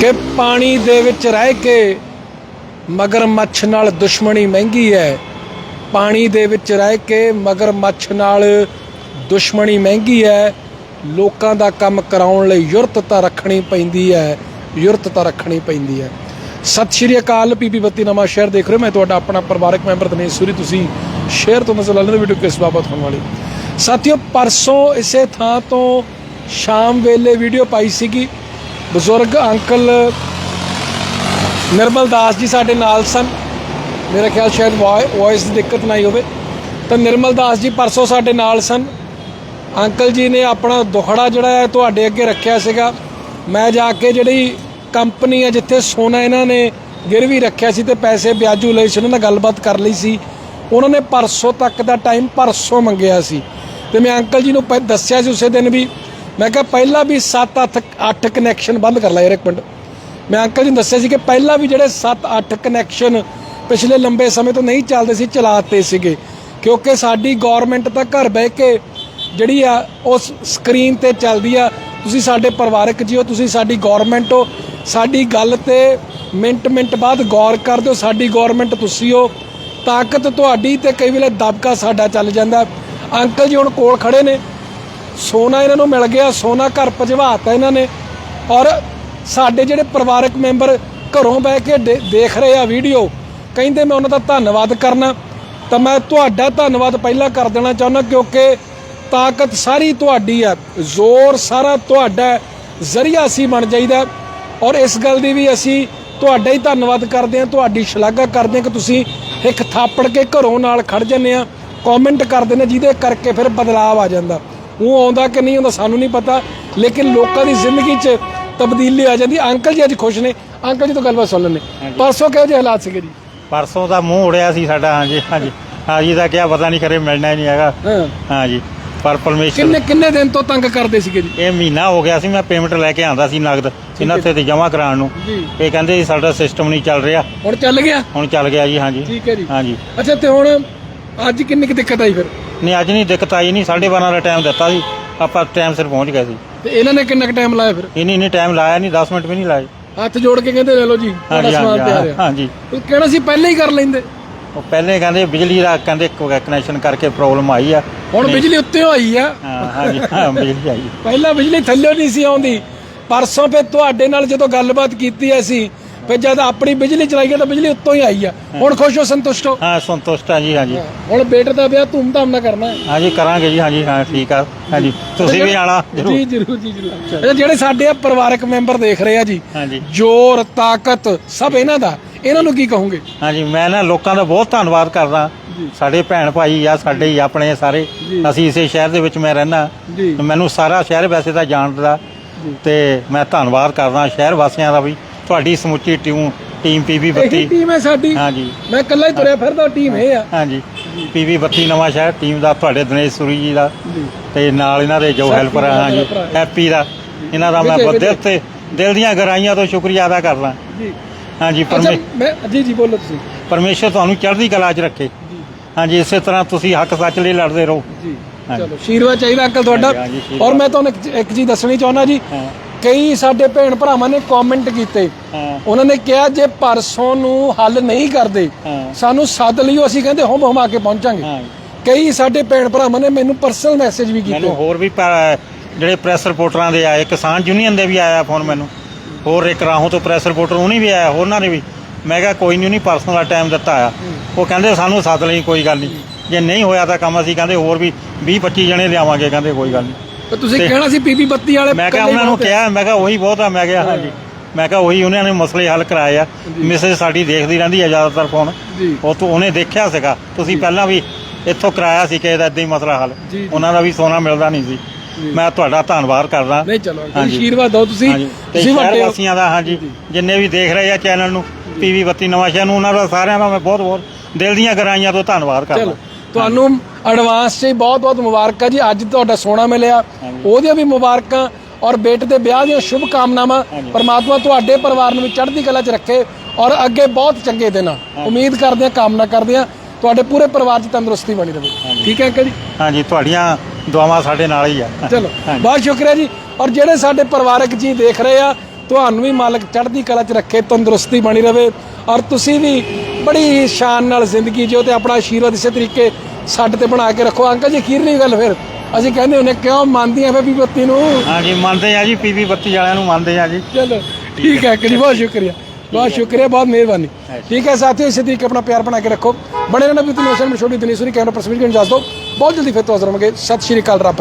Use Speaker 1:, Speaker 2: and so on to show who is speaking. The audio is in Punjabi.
Speaker 1: ਕਿ ਪਾਣੀ ਦੇ ਵਿੱਚ ਰਹਿ ਕੇ ਮਗਰ ਮੱਛ ਨਾਲ ਦੁਸ਼ਮਣੀ ਮਹਿੰਗੀ ਹੈ। ਪਾਣੀ ਦੇ ਵਿੱਚ ਰਹਿ ਕੇ ਮਗਰ ਮੱਛ ਨਾਲ ਦੁਸ਼ਮਣੀ ਮਹਿੰਗੀ ਹੈ। ਲੋਕਾਂ ਦਾ ਕੰਮ ਕਰਾਉਣ ਲਈ ਯੁਰਤਤਾ ਰੱਖਣੀ ਪੈਂਦੀ ਹੈ ਯੁਰਤਤਾ ਰੱਖਣੀ ਪੈਂਦੀ ਹੈ। ਸਤਿ ਸ਼੍ਰੀ ਅਕਾਲ, ਪੀਪੀ ਬੱਤੀ ਨਵਾਂ ਸ਼ਹਿਰ ਦੇਖ ਰਹੇ ਹੋ। ਮੈਂ ਤੁਹਾਡਾ ਆਪਣਾ ਪਰਿਵਾਰਕ ਮੈਂਬਰ ਦਨੇਸ਼ ਸੂਰੀ। ਤੁਸੀਂ ਸ਼ੇਅਰ ਤੋਂ ਮਸਲਾ ਲੈਣ ਵੀਡੀਓ ਕਿਸ ਬਾਬਤ ਹੋਣ ਵਾਲੀ। ਸਾਥੀਓ, ਪਰਸੋਂ ਇਸੇ ਥਾਂ ਤੋਂ ਸ਼ਾਮ ਵੇਲੇ ਵੀਡੀਓ ਪਾਈ ਸੀਗੀ। ਬਜ਼ੁਰਗ ਅੰਕਲ ਨਿਰਮਲ ਦਾਸ ਜੀ ਸਾਡੇ ਨਾਲ ਸਨ। ਮੇਰਾ ਖਿਆਲ ਸ਼ਾਇਦ ਵੌਇਸ ਦੀ ਦਿੱਕਤ ਨਾ ਹੀ ਹੋਵੇ। ਤਾਂ ਨਿਰਮਲ ਦਾਸ ਜੀ ਪਰਸੋਂ ਸਾਡੇ ਨਾਲ ਸਨ। ਅੰਕਲ ਜੀ ਨੇ ਆਪਣਾ ਦੁਖੜਾ ਜਿਹੜਾ ਹੈ ਤੁਹਾਡੇ ਅੱਗੇ ਰੱਖਿਆ ਸੀਗਾ। ਮੈਂ ਜਾ ਕੇ ਜਿਹੜੀ ਕੰਪਨੀ ਹੈ ਜਿੱਥੇ ਸੋਨਾ ਇਹਨਾਂ ਨੇ ਗਿਰਵੀ ਰੱਖਿਆ ਸੀ ਤੇ ਪੈਸੇ ਵਿਆਜੂ ਲਏ ਸੀ, ਉਹਨਾਂ ਨਾਲ ਗੱਲਬਾਤ ਕਰ ਲਈ ਸੀ। ਉਹਨਾਂ ਨੇ ਪਰਸੋਂ ਤੱਕ ਦਾ ਟਾਈਮ ਪਰਸੋਂ ਮੰਗਿਆ ਸੀ। ਤੇ ਮੈਂ ਅੰਕਲ ਜੀ ਨੂੰ ਪਹਿ- ਦੱਸਿਆ ਸੀ ਉਸੇ ਦਿਨ ਵੀ ਮੈਂ ਕਿਹਾ ਪਹਿਲਾਂ ਵੀ 7 8 8 ਕਨੈਕਸ਼ਨ ਬੰਦ ਕਰ ਲਾ ਯਾਰ ਇੱਕ ਮਿੰਟ। ਮੈਂ ਅੰਕਲ ਜੀ ਨੂੰ ਦੱਸਿਆ ਸੀ ਕਿ ਪਹਿਲਾਂ ਵੀ ਜਿਹੜੇ 7-8 ਕਨੈਕਸ਼ਨ ਪਿਛਲੇ ਲੰਬੇ ਸਮੇਂ ਤੋਂ ਨਹੀਂ ਚੱਲਦੇ ਸੀ, ਚਲਾਤੇ ਸੀਗੇ। ਕਿਉਂਕਿ ਸਾਡੀ ਗਵਰਨਮੈਂਟ ਤਾਂ ਘਰ ਬਹਿ ਕੇ ਜਿਹੜੀ ਆ, ਉਸ ਸਕਰੀਨ ਤੇ ਚੱਲਦੀ ਆ। ਤੁਸੀਂ ਸਾਡੇ ਪਰਿਵਾਰਕ ਜੀਓ, ਤੁਸੀਂ ਸਾਡੀ ਗਵਰਨਮੈਂਟ ਹੋ। ਸਾਡੀ ਗੱਲ ਤੇ ਮਿੰਟ ਮਿੰਟ ਬਾਅਦ ਗੌਰ ਕਰ ਦਿਓ, ਸਾਡੀ ਗਵਰਨਮੈਂਟ ਤੁਸੀਂ ਹੋ। ਤਾਕਤ ਤੁਹਾਡੀ ਤੇ ਕਈ ਵੇਲੇ ਦਬਕਾ ਸਾਡਾ ਚੱਲ ਜਾਂਦਾ। ਅੰਕਲ ਜੀ ਹੁਣ ਕੋਲ ਖੜੇ ਨੇ। ਸੋਨਾ ਇਹਨਾਂ ਨੂੰ ਮਿਲ ਗਿਆ, ਸੋਨਾ ਘਰ ਭਜਵਾਤਾ ਇਹਨਾਂ ਨੇ। ਔਰ ਸਾਡੇ ਜਿਹੜੇ ਪਰਿਵਾਰਕ ਮੈਂਬਰ ਘਰੋਂ ਬਹਿ ਕੇ ਦੇ- ਦੇਖ ਰਹੇ ਆ ਵੀਡੀਓ, ਕਹਿੰਦੇ ਮੈਂ ਉਹਨਾਂ ਦਾ ਧੰਨਵਾਦ ਕਰਨਾ। ਤਾਂ ਮੈਂ ਤੁਹਾਡਾ ਧੰਨਵਾਦ ਪਹਿਲਾਂ ਕਰ ਦੇਣਾ ਚਾਹੁੰਦਾ, ਕਿਉਂਕਿ ਤਾਕਤ ਸਾਰੀ ਤੁਹਾਡੀ ਹੈ ਜ਼ੋਰ ਸਾਰਾ ਤੁਹਾਡਾ ਜ਼ਰੀਆ ਅਸੀਂ ਬਣ ਜਾਈਦਾ। ਔਰ ਇਸ ਗੱਲ ਦੀ ਵੀ ਅਸੀਂ ਤੁਹਾਡਾ ਹੀ ਧੰਨਵਾਦ ਕਰਦੇ ਹਾਂ, ਤੁਹਾਡੀ ਸ਼ਲਾਘਾ ਕਰਦੇ ਹਾਂ ਕਿ ਤੁਸੀਂ ਇੱਕ ਥਾਪੜ ਕੇ ਘਰੋਂ ਨਾਲ ਖੜ ਜੰਨੇ ਆ ਕਮੈਂਟ ਕਰਦੇ ਨੇ ਜਿਹਦੇ ਕਰਕੇ ਫਿਰ ਬਦਲਾਅ ਆ ਜਾਂਦਾ। ਉਹ ਆਉਂਦਾ ਕਿ ਨਹੀਂ ਆਉਂਦਾ ਸਾਨੂੰ ਨਹੀਂ ਪਤਾ ਲੇਕਿਨ ਲੋਕਾਂ ਦੀ ਜ਼ਿੰਦਗੀ 'ਚ ਤਬਦੀਲੀ ਆ ਜਾਂਦੀ। ਅੰਕਲ ਜੀ ਅੱਜ ਖੁਸ਼ ਨੇ। ਅੰਕਲ ਜੀ ਤੋਂ ਗੱਲਬਾਤ ਸੁਣ ਲੈਣੇ ਪਰਸੋਂ ਕਿਹੋ ਜਿਹੇ ਹਾਲਾਤ ਸੀਗੇ ਜੀ?
Speaker 2: ਪਰਸੋਂ ਦਾ ਮੂੰਹ ਉੜਿਆ ਸੀ ਸਾਡਾ ਹਾਂਜੀ ਹਾਂਜੀ। ਹਾਂਜੀ ਦਾ ਕਿਹਾ ਪਤਾ ਨਹੀਂ ਕਰੇ ਮਿਲਣਾ ਹੀ ਨਹੀਂ ਹੈਗਾ। ਹਾਂਜੀ ਪਰ ਪਰਮੇਸ਼ਰ
Speaker 1: ਕਿੰਨੇ ਕਿੰਨੇ ਦਿਨ ਤੋਂ ਤੰਗ ਕਰਦੇ ਸੀਗੇ ਜੀ?
Speaker 2: ਇਹ ਮਹੀਨਾ ਹੋ ਗਿਆ ਸੀ ਮੈਂ ਪੇਮੈਂਟ ਲੈ ਕੇ ਆਂਦਾ ਸੀ ਨਗਦ ਇਹਨਾਂ ਤੇ ਜਮ੍ਹਾਂ ਕਰਾਉਣ ਨੂੰ।
Speaker 1: ਜੀ।
Speaker 2: ਇਹ ਕਹਿੰਦੇ ਸੀ ਸਾਡਾ ਸਿਸਟਮ ਨਹੀਂ ਚੱਲ ਰਿਹਾ।
Speaker 1: ਹੁਣ ਚੱਲ ਗਿਆ?
Speaker 2: ਹੁਣ ਚੱਲ ਗਿਆ ਜੀ ਹਾਂਜੀ।
Speaker 1: ਠੀਕ ਹੈ ਜੀ।
Speaker 2: ਹਾਂਜੀ।
Speaker 1: ਅੱਛਾ ਤੇ ਹੁਣ ਅੱਜ ਕਿੰਨੀ ਕੁ ਦਿੱਕਤ ਆਈ ਫਿਰ?
Speaker 2: ਨਹੀਂ ਅੱਜ ਨਹੀਂ ਦਿੱਕਤ ਆਈ ਨਹੀਂ 12:30 ਦਾ ਟਾਈਮ ਦਿੱਤਾ ਸੀ। ਆਪਾਂ ਟਾਈਮ ਸਿਰ ਪਹੁੰਚ ਗਏ ਸੀ।
Speaker 1: ਤੇ ਇਹਨਾਂ ਨੇ ਕਿੰਨਾ ਕੁ ਟਾਈਮ ਲਾਇਆ ਫਿਰ?
Speaker 2: ਇਹਨੀ ਨਹੀਂ ਟਾਈਮ ਲਾਇਆ ਨਹੀਂ 10 ਮਿੰਟ ਵੀ ਨਹੀਂ ਲਾਏ।
Speaker 1: ਹੱਥ ਜੋੜ ਕੇ ਕਹਿੰਦੇ ਲੈ ਲਓ ਜੀ ਤੁਹਾਡਾ
Speaker 2: ਹਾਂਜੀ
Speaker 1: ਸਮਾਨ ਤਿਆਰ
Speaker 2: ਹਾਂਜੀ
Speaker 1: ਹੈ
Speaker 2: ਹਾਂਜੀ।
Speaker 1: ਉਹ ਕਹਿਣਾ ਸੀ ਪਹਿਲਾਂ ਹੀ ਕਰ ਲੈਂਦੇ।
Speaker 2: ਉਹ ਪਹਿਲੇ ਕਹਿੰਦੇ ਬਿਜਲੀ ਦਾ ਕਹਿੰਦੇ ਕਨੈਕਸ਼ਨ ਕਰਕੇ ਪ੍ਰੋਬਲਮ ਆਈ ਆ।
Speaker 1: ਹੁਣ ਬਿਜਲੀ ਉੱਤੇ ਹੋਈ ਆ।
Speaker 2: ਹਾਂ ਹਾਂਜੀ ਹਾਂ ਬਿਜਲੀ ਆਈ।
Speaker 1: ਪਹਿਲਾਂ ਬਿਜਲੀ ਥੱਲੇ ਨਹੀਂ ਸੀ ਆਉਂਦੀ। ਪਰਸੋਂ ਫੇ ਤੁਹਾਡੇ ਨਾਲ ਜਦੋਂ ਗੱਲਬਾਤ ਕੀਤੀ ਅਸੀਂ ਫੇ ਜਦ ਆਪਣੀ ਬਿਜਲੀ ਚਲਾਈ ਤਾਂ ਬਿਜਲੀ ਉੱਤੋਂ ਹੀ ਆਈ ਆ। ਹੁਣ ਖੁਸ਼ ਹੋ ਸੰਤੁਸ਼ਟ ਹੋ?
Speaker 2: ਹਾਂ ਸੰਤੁਸ਼ਟ ਆ ਜੀ ਹਾਂਜੀ
Speaker 1: ਹੁਣ ਬੇਟੇ ਦਾ ਵਿਆਹ ਧੂਮਧਾਮ ਨਾਲ ਕਰਨਾ ਹੈ।
Speaker 2: ਹਾਂਜੀ ਕਰਾਂਗੇ ਜੀ ਹਾਂਜੀ ਹਾਂ ਠੀਕ ਆ ਹਾਂਜੀ ਤੁਸੀਂ ਵੀ ਆਣਾ
Speaker 1: ਜੀ
Speaker 2: ਜ਼ਰੂਰ।
Speaker 1: ਜੀ ਜਰੂਰ। ਅੱਛਾ ਜਿਹੜੇ ਸਾਡੇ ਆ ਪਰਿਵਾਰਕ ਮੈਂਬਰ ਦੇਖ ਰਹੇ ਆ ਜੀ
Speaker 2: ਹਾਂਜੀ
Speaker 1: ਜ਼ੋਰ ਤਾਕਤ ਸਭ ਇਹਨਾਂ ਦਾ। ਇਹਨਾਂ ਨੂੰ ਕੀ ਕਹੋਗੇ?
Speaker 2: ਹਾਂਜੀ ਮੈਂ ਨਾ ਲੋਕਾਂ ਦਾ ਬਹੁਤ ਧੰਨਵਾਦ ਕਰਦਾ। ਸਾਡੇ ਭੈਣ ਭਾਈ ਆ ਸਾਡੇ ਹੀ ਆਪਣੇ ਸਾਰੇ।
Speaker 1: ਜੀ।
Speaker 2: ਅਸੀਂ ਇਸੇ ਸ਼ਹਿਰ ਦੇ ਵਿੱਚ ਮੈਂ ਰਹਿਣਾ
Speaker 1: ਜੀ।
Speaker 2: ਮੈਨੂੰ ਸਾਰਾ ਸ਼ਹਿਰ ਵੈਸੇ ਤਾਂ ਜਾਣਦਾ।
Speaker 1: ਜੀ।
Speaker 2: ਤੇ ਮੈਂ ਧੰਨਵਾਦ ਕਰਦਾ ਸ਼ਹਿਰ ਵਾਸੀਆਂ ਦਾ ਵੀ। ਤੁਹਾਡੀ ਸਮੁੱਚੀ ਟੀਮ ਟੀਮ ਪੀਵੀ
Speaker 1: ਇਹੀ
Speaker 2: 32
Speaker 1: ਟੀਮ ਹੈ ਸਾਡੀ।
Speaker 2: ਹਾਂਜੀ।
Speaker 1: ਮੈਂ ਇਕੱਲਾ ਹੀ ਤੁਰਿਆ ਫਿਰਦਾ ਟੀਮ ਇਹ ਆ।
Speaker 2: ਹਾਂਜੀ। ਪੀਵੀ 32 ਨਵਾਂ ਸ਼ਹਿਰ ਟੀਮ ਦਾ ਤੁਹਾਡੇ ਦਿਨੇਸ਼ ਸੂਰੀ ਜੀ ਦਾ। ਤੇ ਨਾਲ ਇਹਨਾਂ ਦੇ ਜੋ
Speaker 1: ਸਾਥੀ
Speaker 2: ਹੈਲਪਰ ਆ ਹਾਂਜੀ
Speaker 1: ਭਰਾ। ਹੈ।
Speaker 2: ਹੈਪੀ ਦਾ। ਇਹਨਾਂ ਦਾ ਮੈਂ
Speaker 1: ਵਿਜੇ, ਵਿਜੇ।
Speaker 2: ਦਿਲ ਤੇ ਦਿਲ ਦੀਆਂ ਗਹਿਰਾਈਆਂ ਤੋਂ ਸ਼ੁਕਰੀਆ ਅਦਾ ਕਰਦਾ।
Speaker 1: ਜੀ।
Speaker 2: ਹਾਂਜੀ
Speaker 1: ਅੱਛਾ
Speaker 2: ਪਰਮੇ
Speaker 1: ਮੈਂ ਜੀ ਜੀ ਬੋਲੋ ਤੁਸੀਂ।
Speaker 2: ਪਰਮੇਸ਼ਰ ਤੁਹਾਨੂੰ ਚੜ੍ਹਦੀ ਕਲਾ 'ਚ ਰੱਖੇ।
Speaker 1: ਜੀ।
Speaker 2: ਹਾਂਜੀ ਇਸੇ ਤਰ੍ਹਾਂ ਤੁਸੀਂ ਹੱਕ ਸੱਚ ਲਈ ਲੜਦੇ ਰਹੋ।
Speaker 1: ਜੀ।
Speaker 2: ਹਾਂਜੀ।
Speaker 1: ਚਲੋ ਸ਼ੀਰਵਾ ਚਾਹੀਦਾ ਅੰਕਲ ਤੁਹਾਡਾ।
Speaker 2: ਹਾਂਜੀ, ਹਾਂਜੀ, ਆਸ਼ੀਰਵਾਦ।
Speaker 1: ਔਰ ਮੈਂ ਤੁਹਾਨੂੰ ਇੱਕ- ਇੱਕ ਚੀਜ਼ ਦੱਸਣੀ ਚਾਹੁੰਦਾ ਜੀ।
Speaker 2: ਹਾਂ।
Speaker 1: ਕਈ ਸਾਡੇ ਭੈਣ ਭਰਾਵਾਂ ਨੇ ਕਮੈਂਟ ਕੀਤੇ। ਉਹਨਾਂ ਨੇ ਕਿਹਾ ਜੇ ਪਰਸੋਂ ਨੂੰ ਹੱਲ ਨਹੀਂ ਕਰਦੇ ਸਾਨੂੰ ਸੱਦ ਲਿਓ ਅਸੀਂ ਕਹਿੰਦੇ ਹੁਮ ਹੁਮਾ ਕੇ ਪਹੁੰਚਾਂਗੇ। ਕਈ ਸਾਡੇ ਭੈਣ ਭਰਾਵਾਂ ਨੇ ਮੈਨੂੰ ਪਰਸਨਲ ਮੈਸੇਜ ਵੀ
Speaker 2: ਮੈਨੂੰ
Speaker 1: ਕੀਤੇ
Speaker 2: ਹੋਰ ਵੀ ਜਿਹੜੇ ਪ੍ਰੈਸ ਰਿਪੋਰਟਰਾਂ ਦੇ ਆਏ ਕਿਸਾਨ ਯੂਨੀਅਨ ਦੇ ਵੀ ਆਇਆ ਫੋਨ ਮੈਨੂੰ। ਹੋਰ ਇੱਕ ਰਾਹੋਂ ਤੋਂ ਪ੍ਰੈਸ ਰਿਪੋਰਟਰ ਉਹਨੇ ਵੀ ਆਇਆ ਹੋਰਨਾਂ ਨੇ ਵੀ। ਮੈਂ ਕਿਹਾ ਕੋਈ ਨਹੀਂ ਨਹੀਂ ਪਰਸਨਲ ਦਾ ਟਾਈਮ ਦਿੱਤਾ ਆ। ਉਹ ਕਹਿੰਦੇ ਸਾਨੂੰ ਸੱਦ ਲਈ ਕੋਈ ਗੱਲ ਨਹੀਂ ਜੇ ਨਹੀਂ ਹੋਇਆ ਤਾਂ ਕੰਮ ਅਸੀਂ ਕਹਿੰਦੇ ਹੋਰ ਵੀ 20 25 ਜਣੇ ਲਿਆਵਾਂਗੇ ਕਹਿੰਦੇ ਕੋਈ ਗੱਲ ਨਹੀਂ
Speaker 1: ਤੇ ਤੁਸੀਂ ਕਹਿਣਾ ਸੀ ਪੀਪੀ ਬੱਤੀ ਵਾਲੇ
Speaker 2: ਮੈਂ ਕਿਹਾ ਉਹਨਾਂ ਨੂੰ। ਕਿਹਾ ਮੈਂ ਕਿਹਾ ਉਹੀ ਬਹੁਤ ਆ ਮੈਂ ਕਿਹਾ ਹਾਂਜੀ। ਮੈਂ ਕਿਹਾ ਉਹੀ ਉਹਨਾਂ ਨੇ ਮਸਲੇ ਹੱਲ ਕਰਾਏ ਆ। ਮੈਸੇਜ ਸਾਡੀ ਦੇਖਦੀ ਰਹਿੰਦੀ ਆ ਜ਼ਿਆਦਾਤਰ ਫੋਨ ਉਹ ਤੋਂ ਉਹਨੇ ਦੇਖਿਆ ਸੀਗਾ। ਤੁਸੀਂ ਪਹਿਲਾਂ ਵੀ ਇੱਥੋਂ ਕਰਾਇਆ ਸੀ ਕਿ ਇਹਦਾ ਇਦਾਂ ਹੀ ਮਸਲਾ ਹੱਲ। ਉਹਨਾਂ ਦਾ ਵੀ ਸੋਨਾ ਮਿਲਦਾ ਨਹੀਂ ਸੀ। ਮੈਂ ਤੁਹਾਡਾ ਧੰਨਵਾਦ ਕਰਦਾ।
Speaker 1: ਨਹੀਂ ਚਲੋ। ਆਸ਼ੀਰਵਾਦ ਦਿਓ ਤੁਸੀਂ। ਤੁਸੀਂ ਵੱਡੇ
Speaker 2: ਵਾਸੀਆਂ ਦਾ ਹਾਂਜੀ। ਜਿੰਨੇ ਵੀ ਦੇਖ ਰਹੇ ਆ ਚੈਨਲ ਨੂੰ ਪੀਵੀ 32 ਨਵਾਂ ਸ਼ਹਿਰ ਨੂੰ ਉਹਨਾਂ ਦਾ ਸਾਰਿਆਂ ਦਾ ਮੈਂ ਬਹੁਤ ਬਹੁਤ ਦਿਲ ਦੀਆਂ ਗਰਾਈਆਂ ਤੋਂ ਧੰਨਵਾਦ ਕਰਦਾ।
Speaker 1: ਚਲੋ। ਤੁਹਾਨੂੰ ਐਡਵਾਂਸ 'ਚ ਹੀ ਬਹੁਤ ਬਹੁਤ ਮੁਬਾਰਕਾਂ ਜੀ। ਅੱਜ ਤੁਹਾਡਾ ਸੋਨਾ ਮਿਲਿਆ। ਉਹਦੀਆਂ ਵੀ ਮੁਬਾਰਕਾਂ ਔਰ ਬੇਟੇ ਦੇ ਵਿਆਹ ਦੀਆਂ ਸ਼ੁਭ ਕਾਮਨਾਵਾਂ ਪਰਮਾਤਮਾ ਤੁਹਾਡੇ ਪਰਿਵਾਰ ਨੂੰ ਵੀ ਚੜ੍ਹਦੀ ਕਲਾ 'ਚ ਰੱਖੇ ਔਰ ਅੱਗੇ ਬਹੁਤ ਚੰਗੇ ਦਿਨ ਆ। ਉਮੀਦ ਕਰਦੇ ਹਾਂ ਕਾਮਨਾ ਕਰਦੇ ਹਾਂ ਤੁਹਾਡੇ ਪੂਰੇ ਪਰਿਵਾਰ 'ਚ ਤੰਦਰੁਸਤੀ ਬਣੀ ਰਹੇ। ਠੀਕ ਹੈ ਅੰਕਲ ਜੀ?
Speaker 2: ਹਾਂਜੀ ਤੁਹਾਡੀਆਂ ਦੁਆਵਾਂ ਸਾਡੇ ਨਾਲ ਹੀ ਆ।
Speaker 1: ਚਲੋ। ਬਹੁਤ ਸ਼ੁਕਰੀਆ ਜੀ। ਔਰ ਜਿਹੜੇ ਸਾਡੇ ਪਰਿਵਾਰਕ ਜੀ ਦੇਖ ਰਹੇ ਆ ਤੁਹਾਨੂੰ ਵੀ ਮਾਲਕ ਚੜ੍ਹਦੀ ਕਲਾ 'ਚ ਰੱਖੇ ਤੰਦਰੁਸਤੀ ਬਣੀ ਰਵੇ ਔਰ ਤੁਸੀਂ ਵੀ ਬੜੀ ਹੀ ਸ਼ਾਨ ਨਾਲ ਜ਼ਿੰਦਗੀ ਜਿਓ ਤੇ ਆਪਣਾ ਆਸ਼ੀਰਵਾਦ ਇਸੇ ਤਰੀਕੇ ਸਾਡੇ ਤੇ ਬਣਾ ਕੇ ਰੱਖੋ। ਅੰਕਲ ਜੀ ਅਖੀਰਲੀ ਗੱਲ ਫਿਰ। ਅਸੀਂ ਕਹਿੰਦੇ ਹੁੰਨੇ ਕਿਉਂ ਮੰਨਦੀਆਂ ਫੇ ਬੱਤੀ ਨੂੰ?
Speaker 2: ਹਾਂਜੀ ਮੰਨਦੇ ਆ ਜੀ ਪੀਪੀ ਬੱਤੀ ਵਾਲਿਆਂ ਨੂੰ ਮੰਨਦੇ ਆ ਜੀ।
Speaker 1: ਚਲੋ ਠੀਕ ਹੈ ਅੰਕਲ ਜੀ ਬਹੁਤ ਸ਼ੁਕਰੀਆ। ਬਹੁਤ ਸ਼ੁਕਰੀਆ ਬਹੁਤ ਮਿਹਰਬਾਨੀ। ਠੀਕ ਹੈ ਸਾਥੀਓ ਇਸੇ ਤਰੀਕੇ ਆਪਣਾ ਪਿਆਰ ਬਣਾ ਕੇ ਰੱਖੋ। ਬਣੇ ਰਹਿਣਾ ਵੀ ਤੁਹਾਨੂੰ ਨੋਸ਼ਨ ਛੋਟੀ ਦਿਨੀ ਸੁਣੀ ਕੈਮਰਾ ਪਰਸਪੀਕਨ ਨੂੰ ਦੱਸ ਦਿਓ। ਬਹੁਤ ਜਲਦੀ ਫਿਰ ਤੋਂ ਹਾਜ਼ਰ ਹੋਵਾਂਗੇ। ਸਤਿ ਸ਼੍ਰੀ ਅਕਾਲ ਰੱਬ